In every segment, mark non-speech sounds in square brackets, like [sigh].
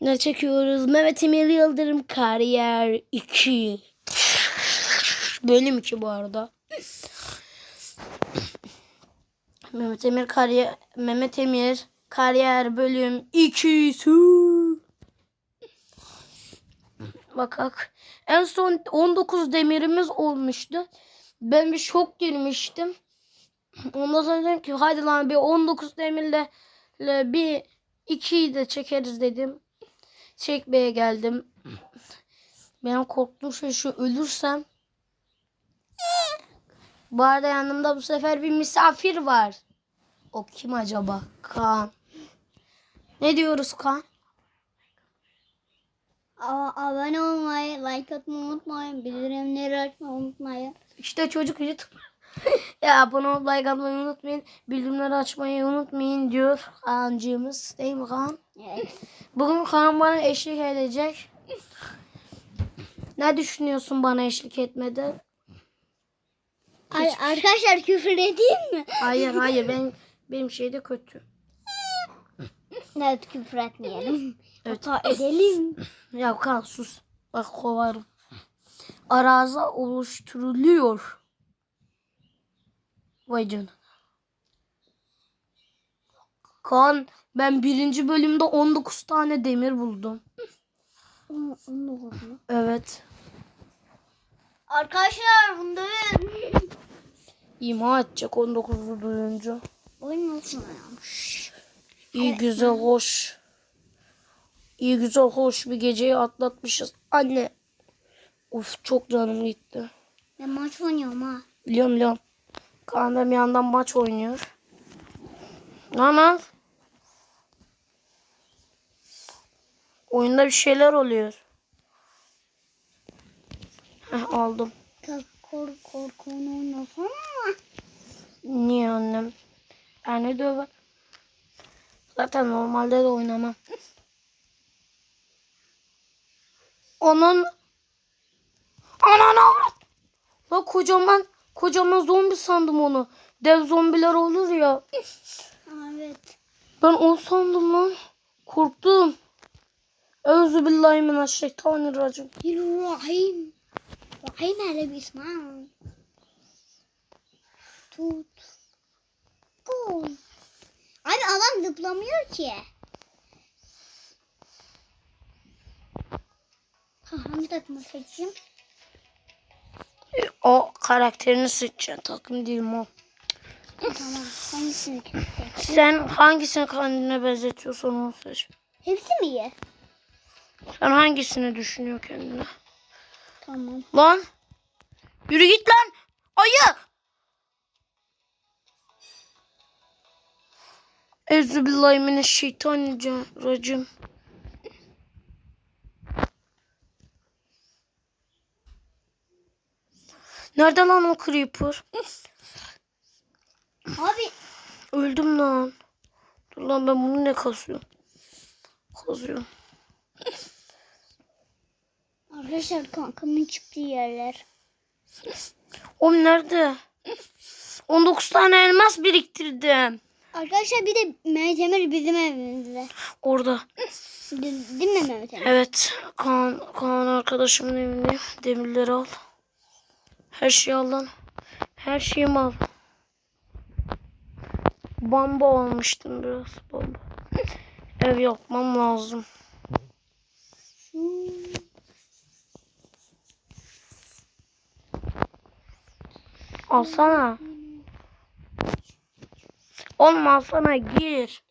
Ne çekiyoruz? Mehmet Emir Yıldırım Kariyer 2. Bölüm 2 bu arada. Mehmet Emir Kariyer Mehmet Emir Kariyer bölüm 2. Su. Bakak. En son 19 demirimiz olmuştu. Ben bir şok girmiştim. Ondan sonra dedim ki hadi lan bir 19 demirle le bir 2'yi de çekeriz dedim. Çekmeye geldim. Benim korktuğum şey şu ölürsem. Bu arada yanımda bu sefer bir misafir var. O kim acaba? Kaan. Ne diyoruz Kaan? A- abone olmayı, like atmayı unutmayın. Bildirimleri açmayı unutmayın. İşte çocuk YouTube. [laughs] ya abone olup like atmayı unutmayın. Bildirimleri açmayı unutmayın diyor Kaan'cığımız. Değil mi Kaan? Bugün Kaan bana eşlik edecek. Ne düşünüyorsun bana eşlik etmeden? Ay, arkadaşlar küfür edeyim mi? Hayır hayır ben benim şey de kötü. Evet küfür etmeyelim. Evet. Hata edelim. Ya Kaan sus. Bak kovarım. Arazi oluşturuluyor. Vay canına. Kaan ben birinci bölümde 19 tane demir buldum. Onu- onu da vurma. Evet. Arkadaşlar dövün. İma edecek 19'u duyunca. Oyun olsun ya. İyi güzel hoş. İyi güzel hoş bir geceyi atlatmışız. Anne. Uf çok canım gitti. Ben maç oynuyorum ha. Biliyorum biliyorum. Kaan da bir yandan maç oynuyor. Ama oyunda bir şeyler oluyor. Heh, aldım. Kork korkunu oynasana. Niye annem? Yani döver. Zaten normalde de oynamam. Onun Ananı avrat. La kocaman kocaman zombi sandım onu. Dev zombiler olur ya. [laughs] Evet. Ben o sandım lan. Korktum. Euzubillahimineşşeytanirracim. Rahim. Rahim hele bir. Tut. Gol. Abi adam zıplamıyor ki. Ha, hangi takımı seçeyim? O karakterini seçeceksin. Takım değil mi o? tamam. Hangisini seçeyim? Sen hangisini kendine benzetiyorsan onu seç. Hepsi mi iyi? Sen hangisini düşünüyor kendine? Tamam. Lan. Yürü git lan. Ayı. Euzubillahimineşşeytanirracim. Nerede lan o creeper? Abi Öldüm lan. Dur lan ben bunu ne kazıyorum? Kazıyorum. Arkadaşlar kankamın çıktığı yerler. Oğlum nerede? 19 tane elmas biriktirdim. Arkadaşlar bir de Mehmet Emir bizim evimizde. Orada. Değil değil mi Mehmet Emir? Evet. Kaan, Kaan arkadaşımın evindeyim. Demirleri al. Her şeyi al lan. Her şeyimi al. Bamba almıştım biraz. Bamba. Ev yapmam lazım. Alsana. Oğlum alsana gir.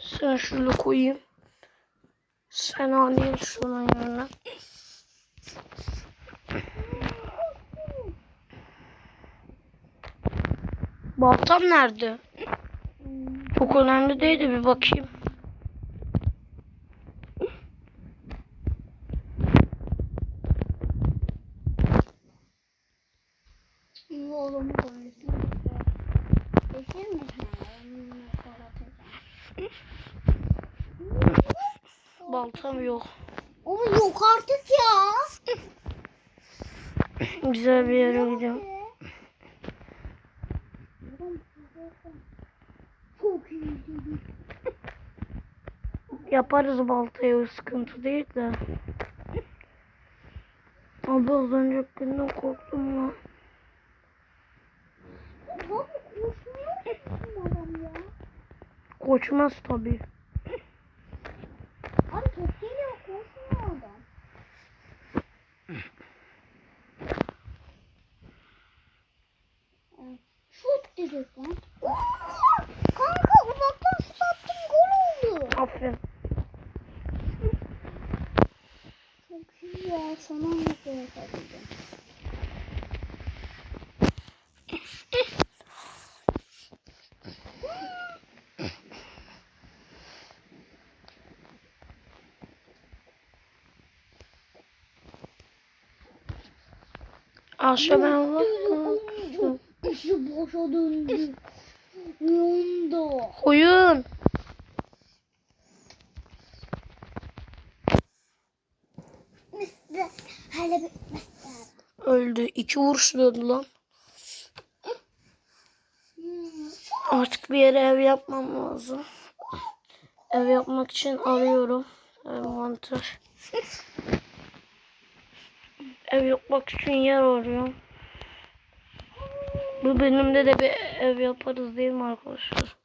Sen şunu koyayım. Sen alayım şunun yerine. Baltam nerede? Çok önemli değil de bir bakayım. Oğlum konuşuyor. Geçir mi? Baltam yok. Ama yok artık ya. Güzel bir yere gidiyorum. Çok iyi. Yaparız baltayı o sıkıntı değil de. Abi az önceki günden korktum lan. koçuma stop. Aşağı ben bak. İşte boşa döndü. Yonda. Oyun. Mister. Hele bir mister. Öldü. İki vuruş döndü lan. Artık bir yere ev yapmam lazım. Ev yapmak için arıyorum. Envanter. Ev yapmak için yer arıyorum. Bu bölümde de bir ev yaparız değil mi arkadaşlar?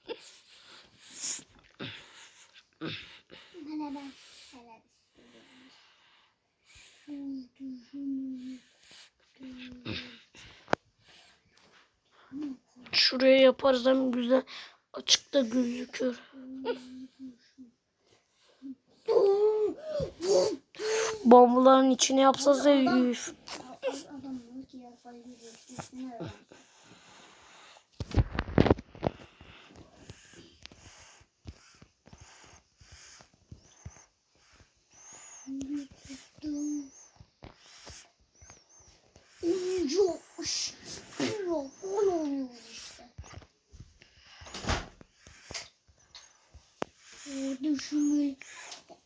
Şuraya yaparız hem güzel açıkta gözükür. [laughs] Bombaların içine yapsa üf. Adamın ki yapayım geçtiğini öğren. Oyuncu. Yok, gol oluyor işte. Düşünmeyin.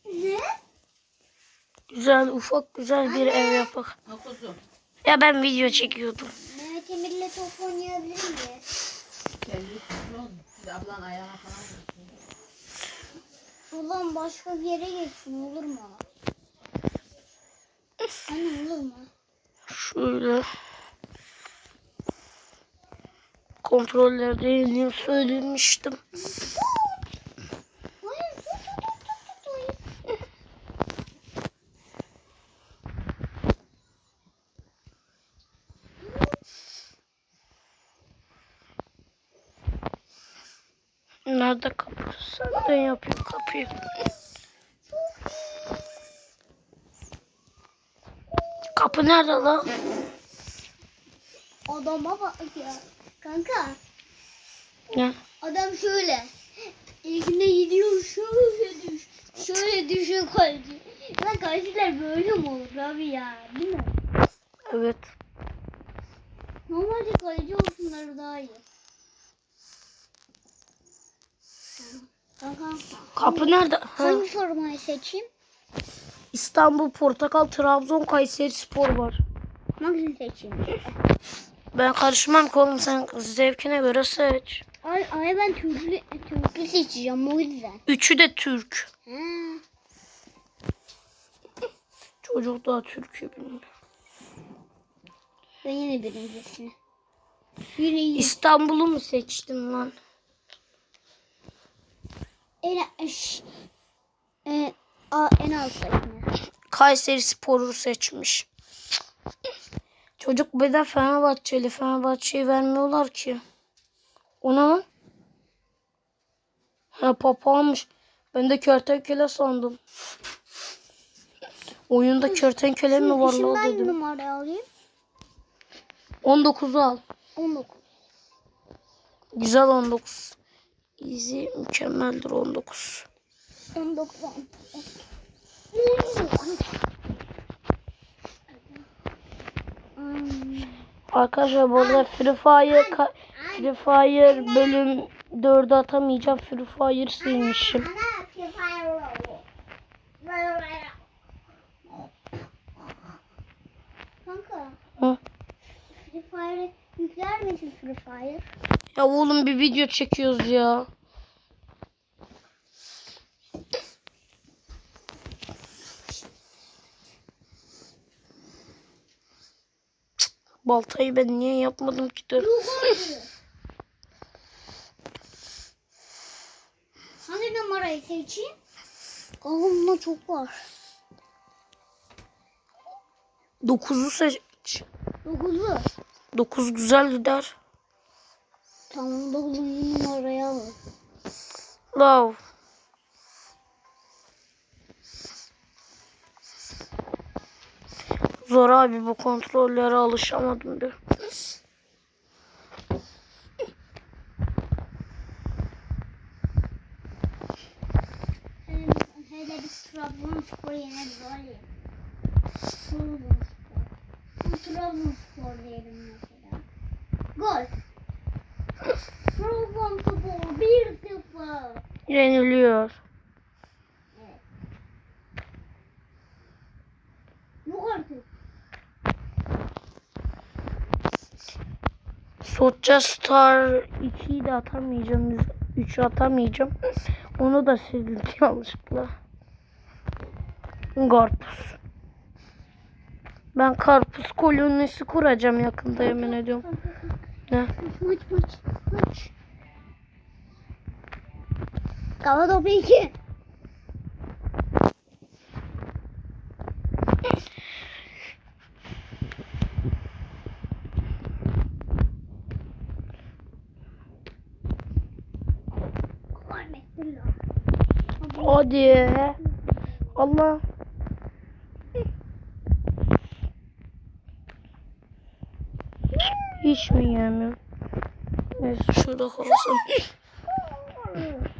Ne? Güzel ufak güzel bir ev yapak. Ya ben video çekiyordum. Mehmet Emir'le top oynayabilir? Kendi ablan ayağına falan. Ulan başka bir yere geçsin olur mu? Anne olur mu? Şöyle. Kontrollerde yeniyim söylemiştim. Hayır tut tut tut tut tut. Nerede kapı? Senden kapıyı. Kapı nerede lan? Adama bak ya. Kanka Ne? adam şöyle. İlkinde gidiyor şöyle düş. Şöyle düşüyor kaleci. Lan kaleciler böyle mi olur abi ya? Değil mi? Evet. Normalde kaleci olsunlar daha iyi. Kapı nerede? Ha. hangi formayı seçeyim? İstanbul, Portakal, Trabzon, Kayseri Spor var. Hangisini seçeyim? Ben karışmam ki oğlum sen zevkine göre seç. Ay, ay ben Türklü, Türklü seçeceğim o yüzden. Üçü de Türk. Ha. Çocuk daha Türk'ü bilmiyor. Ben yine birincisini. İstanbul'u mu seçtin lan? En, eş, e, a, en alttakini. Kayseri Spor'u seçmiş. Çocuk bir de Fenerbahçeli. Fenerbahçe'yi vermiyorlar ki. O ne lan? Ha papağanmış. Ben de kertenkele sandım. Oyunda kertenkele mi var Şimdi hangi dedim. numarayı alayım? 19'u al. 19. Güzel 19. Easy mükemmeldir 19. 19. 19. Arkadaşlar bu arada Free Fire, Free Fire bölüm 4'ü atamayacağım. Free Fire silmişim. Kanka, Hı. Free Fire yükler misin Free Fire? Ya oğlum bir video çekiyoruz ya. Baltayı ben niye yapmadım ki dur. Hangi numarayı seçeyim? Kafamda çok var. 9'u seç. Dokuzu. 9 güzel gider. Tamam dokuzuncu numarayı alın. Love. Zor abi bu kontrollere alışamadım. Hele, bir Trabzonspor yeneriz var ya. Trabzonspor. Trabzonspor diyelim mesela. Gol. Trabzonspor 1-0. Yeniliyor. Yok artık. Socha Star 2'yi de atamayacağım. 3'ü atamayacağım. Onu da sildim [laughs] yanlışlıkla. Karpuz. Ben karpuz kolonisi kuracağım yakında yemin ediyorum. Ne? Maç maç maç. Kafa topu 2. Hadi. Allah. Hiç mi yemiyorum? Neyse şurada kalsın. [laughs]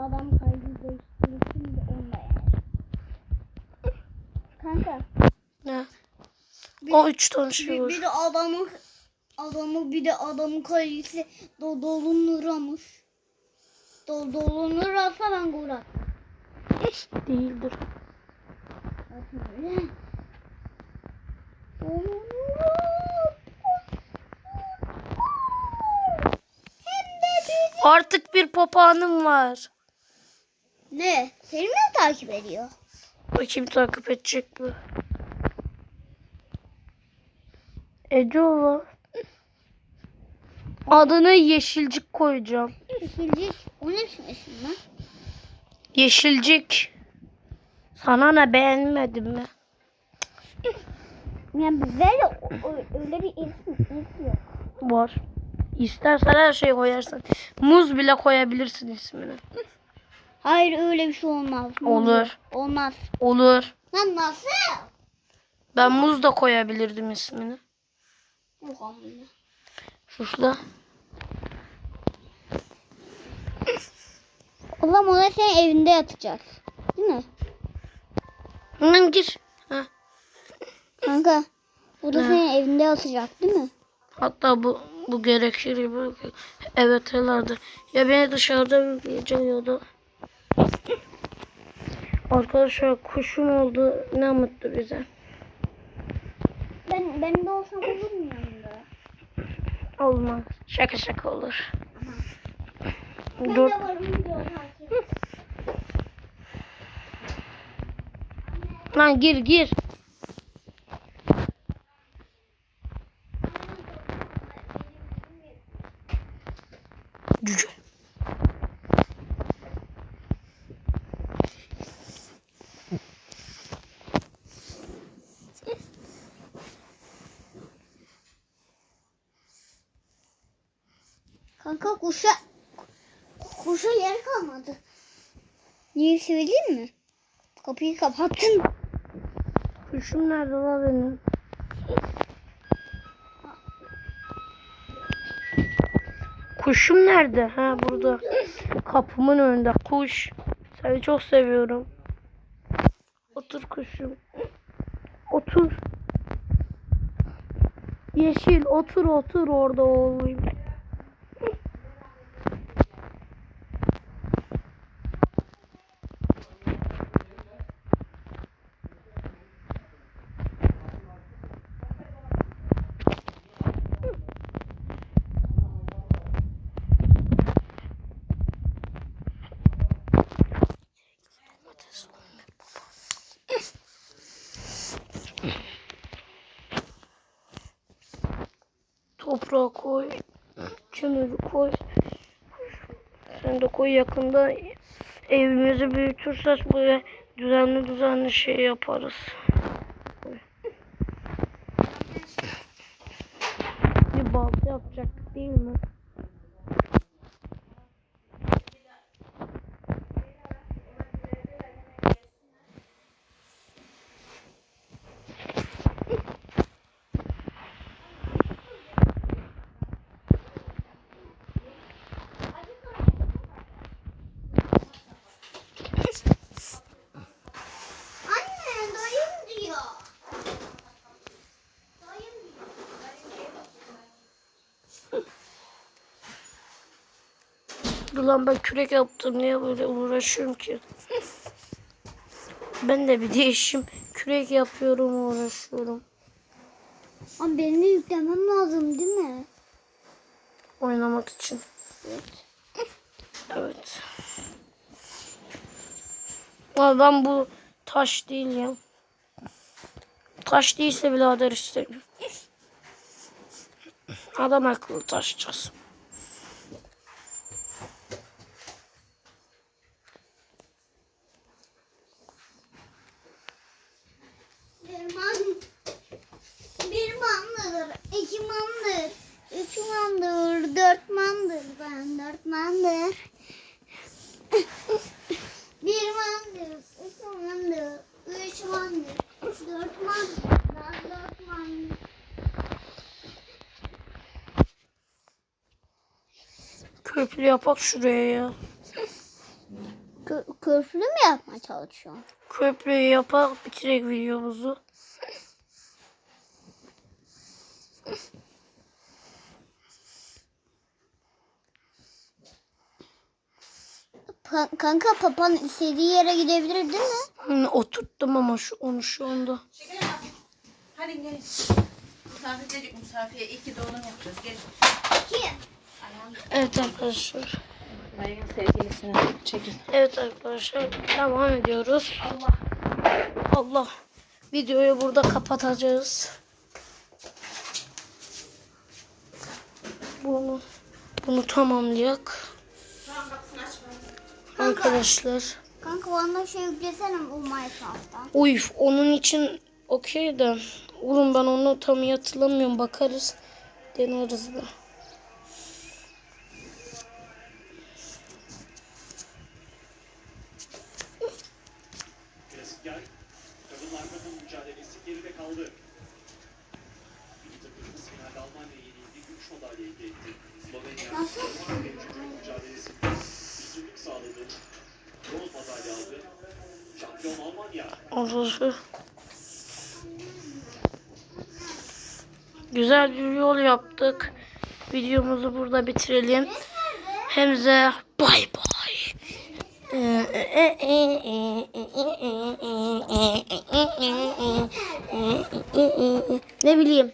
Adam kaydı değiştirsin de onu da yer. Kanka. Ne? O üç tane şey Bir, bir de adamı adamı bir de adamın kalesi do, dolunuramış. Do, dolunursa ben gol at. Değildir. Artık bir papağanım var. Ne? Seni mi takip ediyor? Bakayım takip edecek mi? Ediyor Adını Yeşilcik koyacağım. İkinci. O ne biçim isim lan? Yeşilcik. Sana ne beğenmedin mi? [clears throat] Yani bize de öyle bir isim, isim yok. Var. İstersen her şeyi koyarsın. Muz bile koyabilirsin ismini. [laughs] Hayır öyle bir şey olmaz. Olur. Olmaz. Olur. Lan nasıl? Ben muz da koyabilirdim ismini. Yok ama. Sus la. O da senin evinde yatacak. Değil mi? Hemen gir. Ha. Kanka. O da senin evinde yatacak değil mi? Hatta bu bu gerekir. Bu, evet herhalde. Ya beni dışarıda bekleyecek ya da. Arkadaşlar kuşum oldu. Ne mutlu bize. Ben, ben de olsam olur mu yanında? Olmaz. Şaka şaka olur. Ben Dur. de varım takip. Lan gir gir. Cüce. Kanka kuşa kuşa yer kalmadı. Niye söyleyeyim mi? Kapıyı kapattın. Kuşum nerede la benim? Kuşum nerede? Ha burada. Kapımın önünde kuş. Seni çok seviyorum. Otur kuşum. Otur. Yeşil otur otur orada oğlum. Toprağı koy. Kömürü koy. Sen de koy yakında evimizi büyütürsek böyle düzenli düzenli şey yaparız. Bir balta yapacaktık değil mi? Anne dayım diyor. Dayım Dur lan ben kürek yaptım. Niye böyle uğraşıyorum ki? Ben de bir değişim. Kürek yapıyorum uğraşıyorum. Ama benim de yüklemem lazım değil mi? Oynamak için. Evet. Adam bu taş değil ya. Taş değilse birader istemiyorum. Adam akıllı taş çıksın. Köprü yapak şuraya ya. Kö- köprü mü yapmaya çalışıyorsun? Köprüyü yapak bitirek videomuzu. Pa- kanka papan istediği yere gidebilir değil mi? Hı, Oturttum ama şu onu şu anda. Şekerim abi. Hadi gelin. Misafir gelecek misafire. İyi ki doğum yapacağız. Gelin. Kim? Evet arkadaşlar. Dayının sevgilisini çekin. Evet arkadaşlar devam ediyoruz. Allah. Allah. Videoyu burada kapatacağız. Bunu bunu tamamlayak. Arkadaşlar. Kanka bana şey yüklesene o Minecraft'tan. Uy onun için okey de. Oğlum ben onu tam iyi hatırlamıyorum. Bakarız. Deneriz de. Kaldı. Milli takımımız finalde Almanya'ya yenildi, gümüş madalya elde etti. Slovenya, üçüncü mücadelesinde üstünlük sağladı. Bronz madalya aldı. Şampiyon Almanya. Arkadaşlar. Güzel bir yol yaptık. Videomuzu burada bitirelim. Hemze bay bay ne bileyim.